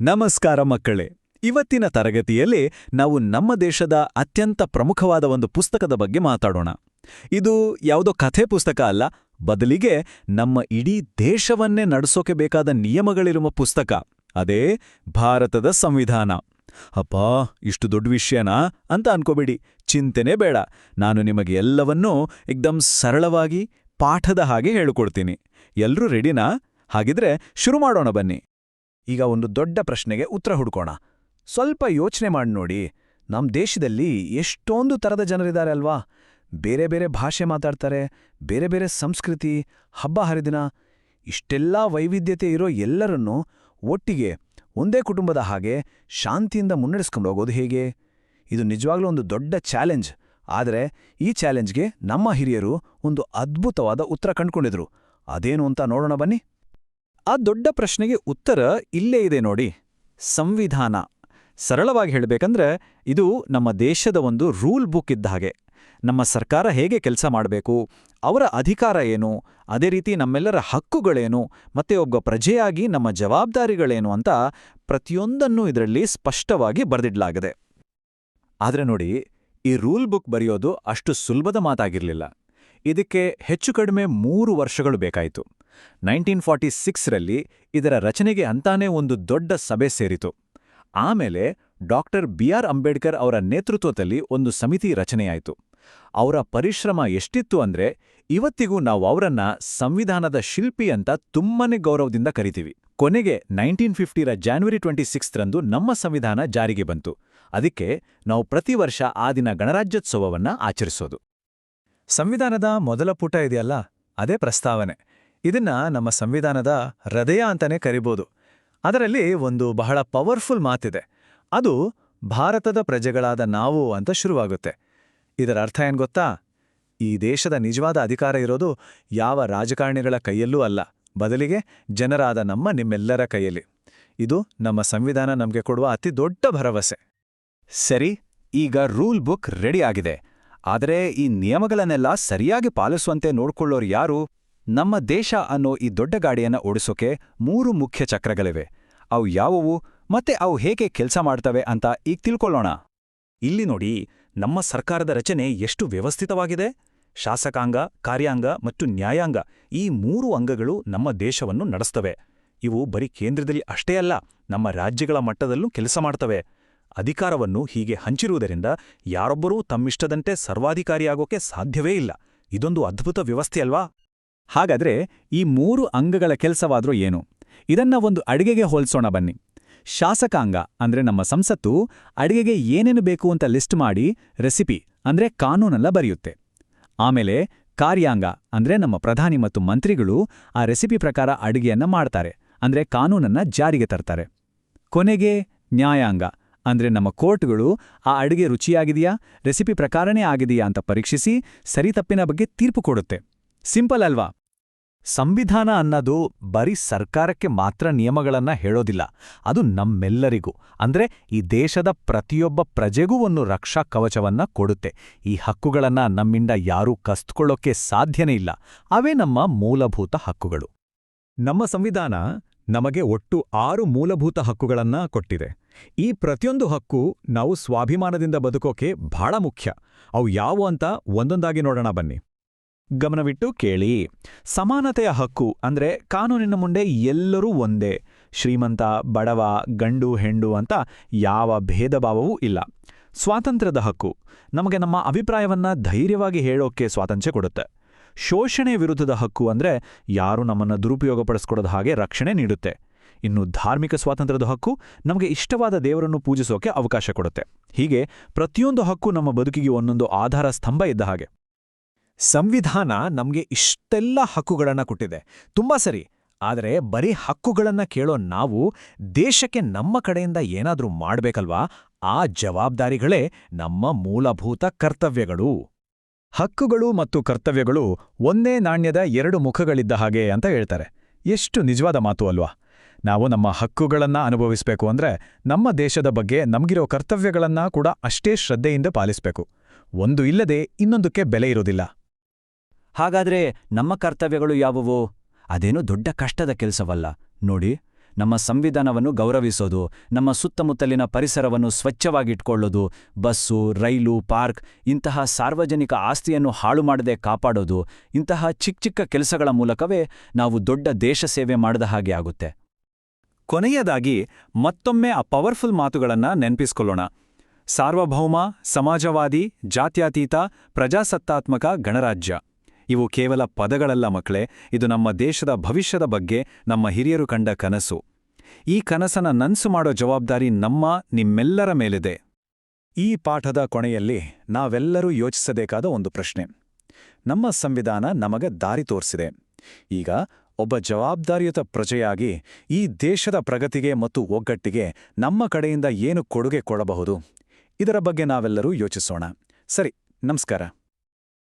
ನಮಸ್ಕಾರ ಮಕ್ಕಳೇ. ಇವತ್ತಿನ ತರಗತಿಯಲ್ಲಿ ನಾವು ನಮ್ಮ ದೇಶದ ಅತ್ಯಂತ ಪ್ರಮುಖವಾದ ಒಂದು ಪುಸ್ತಕದ ಬಗ್ಗೆ ಮಾತಾಡೋಣ. ಇದು ಯಾವುದೋ ಕಥೆ ಪುಸ್ತಕ ಅಲ್ಲ, ಬದಲಿಗೆ ನಮ್ಮ ಇಡೀ ದೇಶವನ್ನೇ ನಡೆಸೋಕೆ ಬೇಕಾದ ನಿಯಮಗಳಿರುವ ಪುಸ್ತಕ. ಅದೇ ಭಾರತದ ಸಂವಿಧಾನ. ಅಪ್ಪ, ಇಷ್ಟು ದೊಡ್ಡ ವಿಷಯನಾ ಅಂತ ಅನ್ಕೋಬೇಡಿ. ಚಿಂತೆನೇ ಬೇಡ. ನಾನು ನಿಮಗೆ ಎಲ್ಲವನ್ನೂ ಎಕ್ದಮ್ ಸರಳವಾಗಿ, ಪಾಠದ ಹಾಗೆ ಹೇಳಿಕೊಡ್ತೀನಿ. ಎಲ್ರೂ ರೆಡಿನಾ? ಹಾಗಿದ್ರೆ ಶುರು ಮಾಡೋಣ ಬನ್ನಿ. ಈಗ ಒಂದು ದೊಡ್ಡ ಪ್ರಶ್ನೆಗೆ ಉತ್ತರ ಹುಡ್ಕೋಣ. ಸ್ವಲ್ಪ ಯೋಚನೆ ಮಾಡಿ ನೋಡಿ. ನಮ್ಮ ದೇಶದಲ್ಲಿ ಎಷ್ಟೊಂದು ಥರದ ಜನರಿದ್ದಾರೆ ಅಲ್ವಾ? ಬೇರೆ ಬೇರೆ ಭಾಷೆ ಮಾತಾಡ್ತಾರೆ, ಬೇರೆ ಬೇರೆ ಸಂಸ್ಕೃತಿ, ಹಬ್ಬ ಹರಿದಿನ. ಇಷ್ಟೆಲ್ಲ ವೈವಿಧ್ಯತೆ ಇರೋ ಎಲ್ಲರನ್ನೂ ಒಟ್ಟಿಗೆ, ಒಂದೇ ಕುಟುಂಬದ ಹಾಗೆ ಶಾಂತಿಯಿಂದ ಮುನ್ನಡೆಸ್ಕೊಂಡು ಹೋಗೋದು ಹೇಗೆ? ಇದು ನಿಜವಾಗ್ಲೂ ಒಂದು ದೊಡ್ಡ ಚಾಲೆಂಜ್. ಆದರೆ ಈ ಚಾಲೆಂಜ್ಗೆ ನಮ್ಮ ಹಿರಿಯರು ಒಂದು ಅದ್ಭುತವಾದ ಉತ್ತರ ಕಂಡುಕೊಂಡಿದ್ರು. ಅದೇನು ಅಂತ ನೋಡೋಣ ಬನ್ನಿ. ಆ ದೊಡ್ಡ ಪ್ರಶ್ನೆಗೆ ಉತ್ತರ ಇಲ್ಲೇ ಇದೆ ನೋಡಿ. ಸಂವಿಧಾನ. ಸರಳವಾಗಿ ಹೇಳಬೇಕಂದ್ರೆ ಇದು ನಮ್ಮ ದೇಶದ ಒಂದು ರೂಲ್ ಬುಕ್ ಇದ್ದ ಹಾಗೆ. ನಮ್ಮ ಸರ್ಕಾರ ಹೇಗೆ ಕೆಲಸ ಮಾಡಬೇಕು, ಅವರ ಅಧಿಕಾರ ಏನು, ಅದೇ ರೀತಿ ನಮ್ಮೆಲ್ಲರ ಹಕ್ಕುಗಳೇನು, ಮತ್ತೆ ಒಬ್ಬ ಪ್ರಜೆಯಾಗಿ ನಮ್ಮ ಜವಾಬ್ದಾರಿಗಳೇನು ಅಂತ ಪ್ರತಿಯೊಂದನ್ನೂ ಇದರಲ್ಲಿ ಸ್ಪಷ್ಟವಾಗಿ ಬರೆದಿಡಲಾಗಿದೆ. ಆದರೆ ನೋಡಿ, ಈ ರೂಲ್ ಬುಕ್ ಬರೆಯೋದು ಅಷ್ಟು ಸುಲಭದ ಮಾತಾಗಿರಲಿಲ್ಲ. ಇದಕ್ಕೆ ಹೆಚ್ಚು ಕಡಿಮೆ ಮೂರು ವರ್ಷಗಳು ಬೇಕಾಯಿತು. ನೈನ್ಟೀನ್ ಫಾರ್ಟಿ ಸಿಕ್ಸ್ರಲ್ಲಿ ಇದರ ರಚನೆಗೆ ಅಂತಾನೇ ಒಂದು ದೊಡ್ಡ ಸಭೆ ಸೇರಿತು. ಆಮೇಲೆ ಡಾಕ್ಟರ್ ಬಿ ಆರ್ ಅಂಬೇಡ್ಕರ್ ಅವರ ನೇತೃತ್ವದಲ್ಲಿ ಒಂದು ಸಮಿತಿ ರಚನೆಯಾಯಿತು. ಅವರ ಪರಿಶ್ರಮ ಎಷ್ಟಿತ್ತು ಅಂದ್ರೆ, ಇವತ್ತಿಗೂ ನಾವು ಅವರನ್ನ ಸಂವಿಧಾನದ ಶಿಲ್ಪಿ ಅಂತ ತುಂಬನೇ ಗೌರವದಿಂದ ಕರಿತೀವಿ. ಕೊನೆಗೆ ನೈನ್ಟೀನ್ ಫಿಫ್ಟಿರ ಜಾನ್ವರಿ ಟ್ವೆಂಟಿ ಸಿಕ್ಸ್ತ್ರಂದು ನಮ್ಮ ಸಂವಿಧಾನ ಜಾರಿಗೆ ಬಂತು. ಅದಕ್ಕೆ ನಾವು ಪ್ರತಿ ವರ್ಷ ಆ ದಿನ ಗಣರಾಜ್ಯೋತ್ಸವವನ್ನ ಆಚರಿಸೋದು. ಸಂವಿಧಾನದ ಮೊದಲ ಪುಟ ಇದೆಯಲ್ಲ, ಅದೇ ಪ್ರಸ್ತಾವನೆ. ಇದನ್ನ ನಮ್ಮ ಸಂವಿಧಾನದ ಹೃದಯ ಅಂತಾನೆ ಕರಿಬೋದು. ಅದರಲ್ಲಿ ಒಂದು ಬಹಳ ಪವರ್ಫುಲ್ ಮಾತಿದೆ. ಅದು ಭಾರತದ ಪ್ರಜೆಗಳಾದ ನಾವು ಅಂತ ಶುರುವಾಗುತ್ತೆ. ಇದರ ಅರ್ಥ ಏನ್ ಗೊತ್ತಾ? ಈ ದೇಶದ ನಿಜವಾದ ಅಧಿಕಾರ ಇರೋದು ಯಾವ ರಾಜಕಾರಣಿಗಳ ಕೈಯಲ್ಲೂ ಅಲ್ಲ. ಬದಲಿಗೆ ಜನರಾದ ನಮ್ಮ ನಿಮ್ಮೆಲ್ಲರ ಕೈಯಲ್ಲಿ. ಇದು ನಮ್ಮ ಸಂವಿಧಾನ ನಮಗೆ ಕೊಡುವ ಅತಿ ದೊಡ್ಡ ಭರವಸೆ. ಸರಿ, ಈಗ ರೂಲ್ ಬುಕ್ ರೆಡಿ ಆಗಿದೆ. ಆದರೆ ಈ ನಿಯಮಗಳನ್ನೆಲ್ಲ ಸರಿಯಾಗಿ ಪಾಲಿಸುವಂತೆ ನೋಡ್ಕೊಳ್ಳೋರು ಯಾರು? ನಮ್ಮ ದೇಶ ಅನ್ನೋ ಈ ದೊಡ್ಡ ಗಾಡಿಯನ್ನು ಓಡಿಸೋಕೆ ಮೂರು ಮುಖ್ಯ ಚಕ್ರಗಳಿವೆ. ಅವು ಯಾವುವು ಮತ್ತೆ ಅವು ಹೇಗೆ ಕೆಲಸ ಮಾಡ್ತವೆ ಅಂತ ಈಗ ತಿಳ್ಕೊಳ್ಳೋಣ. ಇಲ್ಲಿ ನೋಡಿ, ನಮ್ಮ ಸರ್ಕಾರದ ರಚನೆ ಎಷ್ಟು ವ್ಯವಸ್ಥಿತವಾಗಿದೆ? ಶಾಸಕಾಂಗ, ಕಾರ್ಯಾಂಗ ಮತ್ತು ನ್ಯಾಯಾಂಗ ಈ ಮೂರು ಅಂಗಗಳು ನಮ್ಮ ದೇಶವನ್ನು ನಡೆಸ್ತವೆ. ಇವು ಬರೀ ಕೇಂದ್ರದಲ್ಲಿ ಅಷ್ಟೇ ಅಲ್ಲ, ನಮ್ಮ ರಾಜ್ಯಗಳ ಮಟ್ಟದಲ್ಲೂ ಕೆಲಸ ಮಾಡ್ತವೆ. ಅಧಿಕಾರವನ್ನು ಹೀಗೆ ಹಂಚಿರುವುದರಿಂದ ಯಾರೊಬ್ಬರೂ ತಮ್ಮಿಷ್ಟದಂತೆ ಸರ್ವಾಧಿಕಾರಿಯಾಗೋಕೆ ಸಾಧ್ಯವೇ ಇಲ್ಲ. ಇದೊಂದು ಅದ್ಭುತ ವ್ಯವಸ್ಥೆ ಅಲ್ವಾ? ಹಾಗಾದ್ರೆ ಈ ಮೂರು ಅಂಗಗಳ ಕೆಲಸವಾದರೂ ಏನು? ಇದನ್ನ ಒಂದು ಅಡಿಗೆಗೆ ಹೋಲ್ಸೋಣ ಬನ್ನಿ. ಶಾಸಕಾಂಗ ಅಂದ್ರೆ ನಮ್ಮ ಸಂಸತ್ತು ಅಡಿಗೆಗೆ ಏನೇನು ಬೇಕು ಅಂತ ಲಿಸ್ಟ್ ಮಾಡಿ ರೆಸಿಪಿ ಅಂದ್ರೆ ಕಾನೂನೆಲ್ಲ ಬರೆಯುತ್ತೆ. ಆಮೇಲೆ ಕಾರ್ಯಾಂಗ ಅಂದ್ರೆ ನಮ್ಮ ಪ್ರಧಾನಿ ಮತ್ತು ಮಂತ್ರಿಗಳು ಆ ರೆಸಿಪಿ ಪ್ರಕಾರ ಅಡಿಗೆಯನ್ನ ಮಾಡ್ತಾರೆ ಅಂದ್ರೆ ಕಾನೂನನ್ನ ಜಾರಿಗೆ ತರ್ತಾರೆ. ಕೊನೆಗೆ ನ್ಯಾಯಾಂಗ ಅಂದ್ರೆ ನಮ್ಮ ಕೋರ್ಟ್ಗಳು ಆ ಅಡಿಗೆ ರುಚಿಯಾಗಿದೆಯಾ, ರೆಸಿಪಿ ಪ್ರಕಾರನೇ ಆಗಿದೆಯಾ ಅಂತ ಪರೀಕ್ಷಿಸಿ ಸರಿತಪ್ಪಿನ ಬಗ್ಗೆ ತೀರ್ಪು ಕೊಡುತ್ತೆ. ಸಿಂಪಲ್ ಅಲ್ವಾ? ಸಂವಿಧಾನ ಅನ್ನೋದು ಬರೀ ಸರ್ಕಾರಕ್ಕೆ ಮಾತ್ರ ನಿಯಮಗಳನ್ನ ಹೇಳೋದಿಲ್ಲ. ಅದು ನಮ್ಮೆಲ್ಲರಿಗೂ. ಅಂದ್ರೆ ಈ ದೇಶದ ಪ್ರತಿಯೊಬ್ಬ ಪ್ರಜೆಗೂ ಒಂದು ರಕ್ಷಾ ಕವಚವನ್ನ ಕೊಡುತ್ತೆ. ಈ ಹಕ್ಕುಗಳನ್ನ ನಮ್ಮಿಂದ ಯಾರೂ ಕಸ್ತ್ಕೊಳ್ಳೋಕೆ ಸಾಧ್ಯನೇ ಇಲ್ಲ. ಅವೇ ನಮ್ಮ ಮೂಲಭೂತ ಹಕ್ಕುಗಳು. ನಮ್ಮ ಸಂವಿಧಾನ ನಮಗೆ ಒಟ್ಟು ಆರು ಮೂಲಭೂತ ಹಕ್ಕುಗಳನ್ನ ಕೊಟ್ಟಿದೆ. ಈ ಪ್ರತಿಯೊಂದು ಹಕ್ಕು ನಾವು ಸ್ವಾಭಿಮಾನದಿಂದ ಬದುಕೋಕೆ ಬಹಳ ಮುಖ್ಯ. ಅವು ಯಾವು ಅಂತ ಒಂದೊಂದಾಗಿ ನೋಡೋಣ ಬನ್ನಿ. ಗಮನವಿಟ್ಟು ಕೇಳಿ. ಸಮಾನತೆಯ ಹಕ್ಕು ಅಂದ್ರೆ ಕಾನೂನಿನ ಮುಂದೆ ಎಲ್ಲರೂ ಒಂದೇ. ಶ್ರೀಮಂತ, ಬಡವ, ಗಂಡು ಹೆಂಡು ಅಂತ ಯಾವ ಭೇದಭಾವವೂ ಇಲ್ಲ. ಸ್ವಾತಂತ್ರ್ಯದ ಹಕ್ಕು ನಮಗೆ ನಮ್ಮ ಅಭಿಪ್ರಾಯವನ್ನ ಧೈರ್ಯವಾಗಿ ಹೇಳೋಕೆ ಸ್ವಾತಂತ್ರ್ಯ ಕೊಡುತ್ತೆ. ಶೋಷಣೆ ವಿರುದ್ಧದ ಹಕ್ಕು ಅಂದ್ರೆ ಯಾರು ನಮ್ಮನ್ನ ದುರುಪಯೋಗಪಡಿಸ್ಕೊಡೋದ ಹಾಗೆ ರಕ್ಷಣೆ ನೀಡುತ್ತೆ. ಇನ್ನು ಧಾರ್ಮಿಕ ಸ್ವಾತಂತ್ರ್ಯದ ಹಕ್ಕು ನಮಗೆ ಇಷ್ಟವಾದ ದೇವರನ್ನು ಪೂಜಿಸೋಕೆ ಅವಕಾಶ ಕೊಡುತ್ತೆ. ಹೀಗೆ ಪ್ರತಿಯೊಂದು ಹಕ್ಕು ನಮ್ಮ ಬದುಕಿಗೆ ಒಂದೊಂದು ಆಧಾರ ಸ್ತಂಭ ಇದ್ದ ಹಾಗೆ. ಸಂವಿಧಾನ ನಮ್ಗೆ ಇಷ್ಟೆಲ್ಲ ಹಕ್ಕುಗಳನ್ನ ಕೊಟ್ಟಿದೆ. ತುಂಬಾ ಸರಿ. ಆದರೆ ಬರೀ ಹಕ್ಕುಗಳನ್ನ ಕೇಳೋ ನಾವು ದೇಶಕ್ಕೆ ನಮ್ಮ ಕಡೆಯಿಂದ ಏನಾದರೂ ಮಾಡ್ಬೇಕಲ್ವಾ? ಆ ಜವಾಬ್ದಾರಿಗಳೇ ನಮ್ಮ ಮೂಲಭೂತ ಕರ್ತವ್ಯಗಳು. ಹಕ್ಕುಗಳು ಮತ್ತು ಕರ್ತವ್ಯಗಳು ಒಂದೇ ನಾಣ್ಯದ ಎರಡು ಮುಖಗಳಿದ್ದ ಹಾಗೆ ಅಂತ ಹೇಳ್ತಾರೆ. ಎಷ್ಟು ನಿಜವಾದ ಮಾತು ಅಲ್ವಾ? ನಾವು ನಮ್ಮ ಹಕ್ಕುಗಳನ್ನ ಅನುಭವಿಸ್ಬೇಕು ಅಂದ್ರೆ ನಮ್ಮ ದೇಶದ ಬಗ್ಗೆ ನಮಗಿರೋ ಕರ್ತವ್ಯಗಳನ್ನ ಕೂಡ ಅಷ್ಟೇ ಶ್ರದ್ಧೆಯಿಂದ ಪಾಲಿಸಬೇಕು. ಒಂದು ಇಲ್ಲದೆ ಇನ್ನೊಂದಕ್ಕೆ ಬೆಲೆ ಇರೋದಿಲ್ಲ. ಹಾಗಾದ್ರೆ ನಮ್ಮ ಕರ್ತವ್ಯಗಳು ಯಾವುವು? ಅದೇನು ದೊಡ್ಡ ಕಷ್ಟದ ಕೆಲಸವಲ್ಲ. ನೋಡಿ, ನಮ್ಮ ಸಂವಿಧಾನವನ್ನು ಗೌರವಿಸೋದು, ನಮ್ಮ ಸುತ್ತಮುತ್ತಲಿನ ಪರಿಸರವನ್ನು ಸ್ವಚ್ಛವಾಗಿಟ್ಕೊಳ್ಳೋದು, ಬಸ್ಸು, ರೈಲು, ಪಾರ್ಕ್, ಇಂತಹ ಸಾರ್ವಜನಿಕ ಆಸ್ತಿಯನ್ನು ಹಾಳು ಮಾಡದೆ ಕಾಪಾಡೋದು, ಇಂತಹ ಚಿಕ್ಕ ಚಿಕ್ಕ ಕೆಲಸಗಳ ಮೂಲಕವೇ ನಾವು ದೊಡ್ಡ ದೇಶ ಸೇವೆ ಮಾಡಿದ ಹಾಗೆ ಆಗುತ್ತೆ. ಕೊನೆಯದಾಗಿ, ಮತ್ತೊಮ್ಮೆ ಆ ಪವರ್ಫುಲ್ ಮಾತುಗಳನ್ನು ನೆನಪಿಸ್ಕೊಳ್ಳೋಣ. ಸಾರ್ವಭೌಮ, ಸಮಾಜವಾದಿ, ಜಾತ್ಯತೀತ, ಪ್ರಜಾಸತ್ತಾತ್ಮಕ ಗಣರಾಜ್ಯ. ಇವು ಕೇವಲ ಪದಗಳಲ್ಲ ಮಕ್ಕಳೇ, ಇದು ನಮ್ಮ ದೇಶದ ಭವಿಷ್ಯದ ಬಗ್ಗೆ ನಮ್ಮ ಹಿರಿಯರು ಕಂಡ ಕನಸು. ಈ ಕನಸನ ನನ್ಸು ಮಾಡೋ ಜವಾಬ್ದಾರಿ ನಮ್ಮ, ನಿಮ್ಮೆಲ್ಲರ ಮೇಲಿದೆ. ಈ ಪಾಠದ ಕೊನೆಯಲ್ಲಿ ನಾವೆಲ್ಲರೂ ಯೋಚಿಸಬೇಕಾದ ಒಂದು ಪ್ರಶ್ನೆ. ನಮ್ಮ ಸಂವಿಧಾನ ನಮಗೆ ದಾರಿ ತೋರಿಸಿದೆ. ಈಗ ಒಬ್ಬ ಜವಾಬ್ದಾರಿಯುತ ಪ್ರಜೆಯಾಗಿ ಈ ದೇಶದ ಪ್ರಗತಿಗೆ ಮತ್ತು ಒಗ್ಗಟ್ಟಿಗೆ ನಮ್ಮ ಕಡೆಯಿಂದ ಏನು ಕೊಡುಗೆ ಕೊಡಬಹುದು? ಇದರ ಬಗ್ಗೆ ನಾವೆಲ್ಲರೂ ಯೋಚಿಸೋಣ. ಸರಿ, ನಮಸ್ಕಾರ.